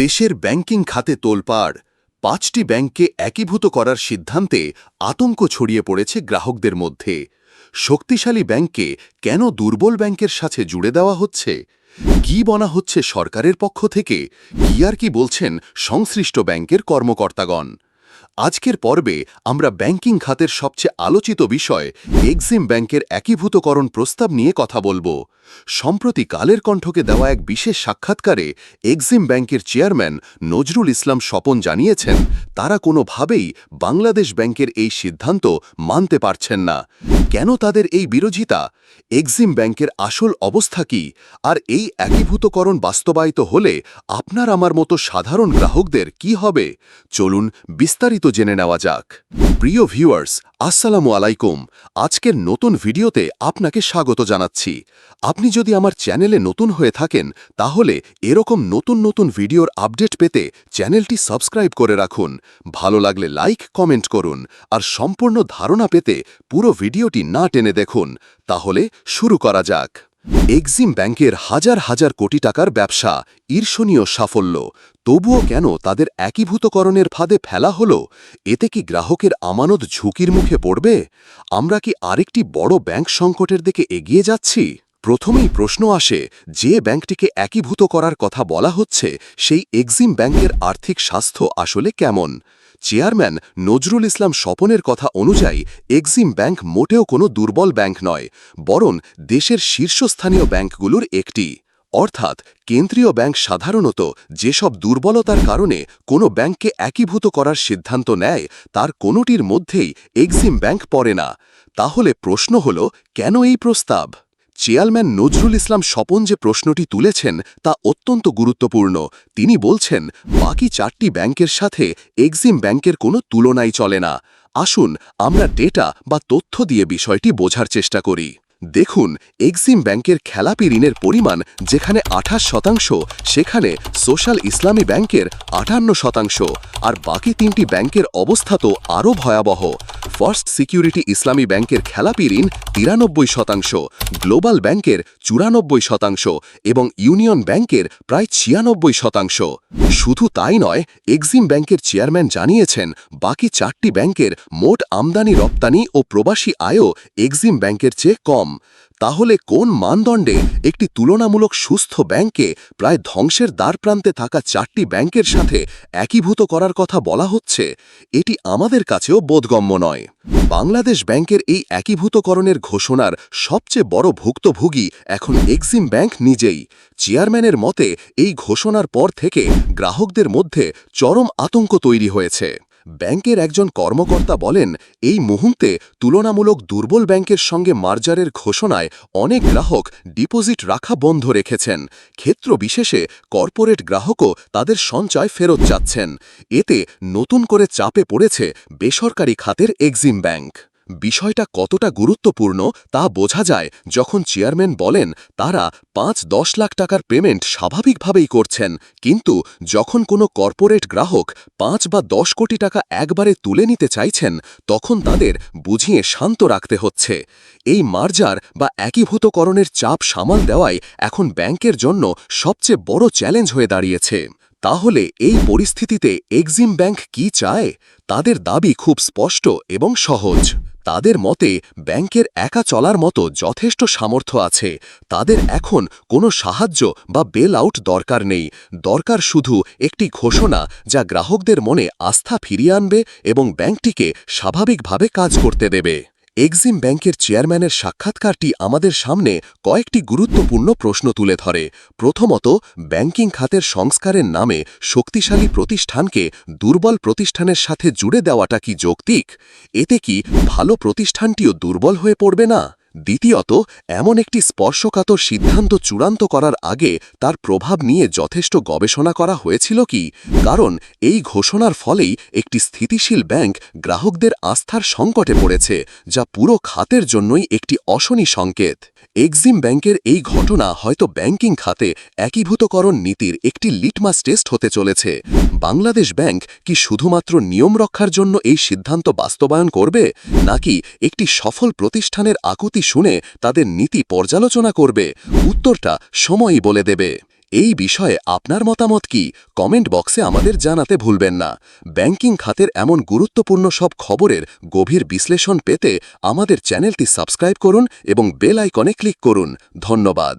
দেশের ব্যাংকিং খাতে তোলপাড়, পাঁচটি ব্যাংককে একীভূত করার সিদ্ধান্তে আতঙ্ক ছড়িয়ে পড়েছে গ্রাহকদের মধ্যে। শক্তিশালী ব্যাংককে কেন দুর্বল ব্যাংকের সাথে জুড়ে দেওয়া হচ্ছে? কি বনা হচ্ছে সরকারের পক্ষ থেকে? কি আর কি বলছেন সংশ্লিষ্ট ব্যাংকের কর্মকর্তাগণ? আজকের পর্বে আমরা ব্যাংকিং খাতের সবচেয়ে আলোচিত বিষয় এক্সিম ব্যাংকের একীভূতকরণ প্রস্তাব নিয়ে কথা বলব। সম্প্রতি কালের কণ্ঠকে দেওয়া এক বিশেষ সাক্ষাৎকারে এক্সিম ব্যাংকের চেয়ারম্যান নজরুল ইসলাম স্বপন জানিয়েছেন, তারা কোনোভাবেই বাংলাদেশ ব্যাংকের এই সিদ্ধান্ত মানতে পারছেন না। কেন তাদের এই বিরোধিতা? এক্সিম ব্যাংকের আসল অবস্থা কি? আর এই একীভূতকরণ বাস্তবায়িত হলে আপনার আমার মতো সাধারণ গ্রাহকদের কি হবে? চলুন বিস্তারিত জেনে নেওয়া যাক। প্রিয় ভিউয়ার্স, আসসালামু আলাইকুম। আজকের নতুন ভিডিওতে আপনাকে স্বাগত জানাচ্ছি। আপনি যদি আমার চ্যানেলে নতুন হয়ে থাকেন, তাহলে এরকম নতুন নতুন ভিডিওর আপডেট পেতে চ্যানেলটি সাবস্ক্রাইব করে রাখুন। ভালো লাগলে লাইক, কমেন্ট করুন। আর সম্পূর্ণ ধারণা পেতে পুরো ভিডিওটি না টেনে দেখুন। তাহলে শুরু করা যাক। এক্সিম ব্যাংকের হাজার হাজার কোটি টাকার ব্যবসা ঈর্ষণীয় সাফল্য। তবুও কেন তাদের একীভূতকরণের ফাঁদে ফেলা হলো? এতে কি গ্রাহকের আমানত ঝুঁকির মুখে পড়বে? আমরা কি আরেকটি বড় ব্যাংক সংকটের দিকে এগিয়ে যাচ্ছি? প্রথমেই প্রশ্ন আসে, যে ব্যাংকটিকে একীভূত করার কথা বলা হচ্ছে, সেই এক্সিম ব্যাংকের আর্থিক স্বাস্থ্য আসলে কেমন? চেয়ারম্যান নজরুল ইসলাম স্বপনের কথা অনুযায়ী এক্সিম ব্যাংক মোটেও কোনো দুর্বল ব্যাংক নয়, বরং দেশের শীর্ষস্থানীয় ব্যাংকগুলোর একটি। অর্থাৎ কেন্দ্রীয় ব্যাংক সাধারণত যেসব দুর্বলতার কারণে কোনো ব্যাংককে একীভূত করার সিদ্ধান্ত নেয়, তার কোনোটির মধ্যেই এক্সিম ব্যাংক পড়ে না। তাহলে প্রশ্ন হল, কেন এই প্রস্তাব? চেয়ারম্যান নজরুল ইসলাম স্বপন যে প্রশ্নটি তুলেছেন তা অত্যন্ত গুরুত্বপূর্ণ। তিনি বলছেন, বাকি চারটি ব্যাংকের সাথে এক্সিম ব্যাংকের কোনো তুলনাই চলে না। আসুন আমরা ডেটা বা তথ্য দিয়ে বিষয়টি বোঝার চেষ্টা করি। দেখুন, এক্সিম ব্যাংকের খেলাপি ঋণের পরিমাণ যেখানে আঠাশ শতাংশ, সেখানে সোশ্যাল ইসলামী ব্যাংকের আটান্ন শতাংশ, আর বাকি তিনটি ব্যাংকের অবস্থা তো আরও ভয়াবহ। ফার্স্ট সিকিউরিটি ইসলামী ব্যাংকের খেলাপি ঋণ তিরানব্বই শতাংশ, গ্লোবাল ব্যাংকের চুরানব্বই শতাংশ, এবং ইউনিয়ন ব্যাংকের প্রায় ছিয়ানব্বই শতাংশ। শুধু তাই নয়, এক্সিম ব্যাংকের চেয়ারম্যান জানিয়েছেন, বাকি চারটি ব্যাংকের মোট আমদানি রপ্তানি ও প্রবাসী আয়ও এক্সিম ব্যাংকের চেয়ে কম। তাহলে কোন মানদণ্ডে একটি তুলনামূলক সুস্থ ব্যাংকে প্রায় ধ্বংসের দ্বারপ্রান্তে থাকা চারটি ব্যাংকের সাথে একীভূত করার কথা বলা হচ্ছে, এটি আমাদের কাছেও বোধগম্য নয়। বাংলাদেশ ব্যাংকের এই একীভূতকরণের ঘোষণার সবচেয়ে বড় ভুক্তভোগী এখন এক্সিম ব্যাংক নিজেই। চেয়ারম্যানের মতে, এই ঘোষণার পর থেকে গ্রাহকদের মধ্যে চরম আতঙ্ক তৈরি হয়েছে। ব্যাংকের একজন কর্মকর্তা বলেন, এই মুহূর্তে তুলনামূলক দুর্বল ব্যাংকের সঙ্গে মার্জারের ঘোষণায় অনেক গ্রাহক ডিপোজিট রাখা বন্ধ রেখেছেন। ক্ষেত্র বিশেষে কর্পোরেট গ্রাহকও তাদের সঞ্চয় ফেরত যাচ্ছেন এতে নতুন করে চাপে পড়েছে বেসরকারি খাতের এক্সিম ব্যাংক। বিষয়টা কতটা গুরুত্বপূর্ণ তা বোঝা যায় যখন চেয়ারম্যান বলেন তারা পাঁচ দশ লাখ টাকার পেমেন্ট স্বাভাবিকভাবেই করছেন। কিন্তু যখন কোনো কর্পোরেট গ্রাহক পাঁচ বা দশ কোটি টাকা একবারে তুলে নিতে চাইছেন, তখন তাদের বুঝিয়ে শান্ত রাখতে হচ্ছে। এই মার্জার বা একীভূতকরণের চাপ সামাল দেওয়াই এখন ব্যাংকের জন্য সবচেয়ে বড় চ্যালেঞ্জ হয়ে দাঁড়িয়েছে। তাহলে এই পরিস্থিতিতে এক্সিম ব্যাংক কি চায়? তাদের দাবি খুব স্পষ্ট এবং সহজ। তাদের মতে, ব্যাংকের একা চলার মতো যথেষ্ট সামর্থ্য আছে। তাদের এখন কোনো সাহায্য বা বেল আউট দরকার নেই। দরকার শুধু একটি ঘোষণা যা গ্রাহকদের মনে আস্থা ফিরিয়ে আনবে এবং ব্যাংকটিকে স্বাভাবিকভাবে কাজ করতে দেবে। এক্সিম ব্যাংকের চেয়ারম্যানের সাক্ষাৎকারটি আমাদের সামনে কয়েকটি গুরুত্বপূর্ণ প্রশ্ন তুলে ধরে। প্রথমত, ব্যাংকিং খাতের সংস্কারের নামে শক্তিশালী প্রতিষ্ঠানকে দুর্বল প্রতিষ্ঠানের সাথে জুড়ে দেওয়াটা কি যৌক্তিক? এতে কি ভালো প্রতিষ্ঠানটিও দুর্বল হয়ে পড়বে না? দ্বিতীয়ত, এমন একটি স্পর্শকাতর সিদ্ধান্ত চূড়ান্ত করার আগে তার প্রভাব নিয়ে যথেষ্ট গবেষণা করা হয়েছিল কি? কারণ এই ঘোষণার ফলেই একটি স্থিতিশীল ব্যাংক গ্রাহকদের আস্থার সংকটে পড়েছে, যা পুরো খাতের জন্যই একটি অশনি সংকেত। এক্সিম ব্যাংকের এই ঘটনা হয়তো ব্যাংকিং খাতে একীভূতকরণ নীতির একটি লিটমাস টেস্ট হতে চলেছে। বাংলাদেশ ব্যাংক কি শুধুমাত্র নিয়ম রক্ষার জন্য এই সিদ্ধান্ত বাস্তবায়ন করবে, নাকি একটি সফল প্রতিষ্ঠানের আকুতি শুনে তাদের নীতি পর্যালোচনা করবে? উত্তরটা সময়ই বলে দেবে। এই বিষয়ে আপনার মতামত কি? কমেন্ট বক্সে আমাদের জানাতে ভুলবেন না। ব্যাংকিং খাতের এমন গুরুত্বপূর্ণ সব খবরের গভীর বিশ্লেষণ পেতে আমাদের চ্যানেলটি সাবস্ক্রাইব করুন এবং বেল আইকনে ক্লিক করুন। ধন্যবাদ।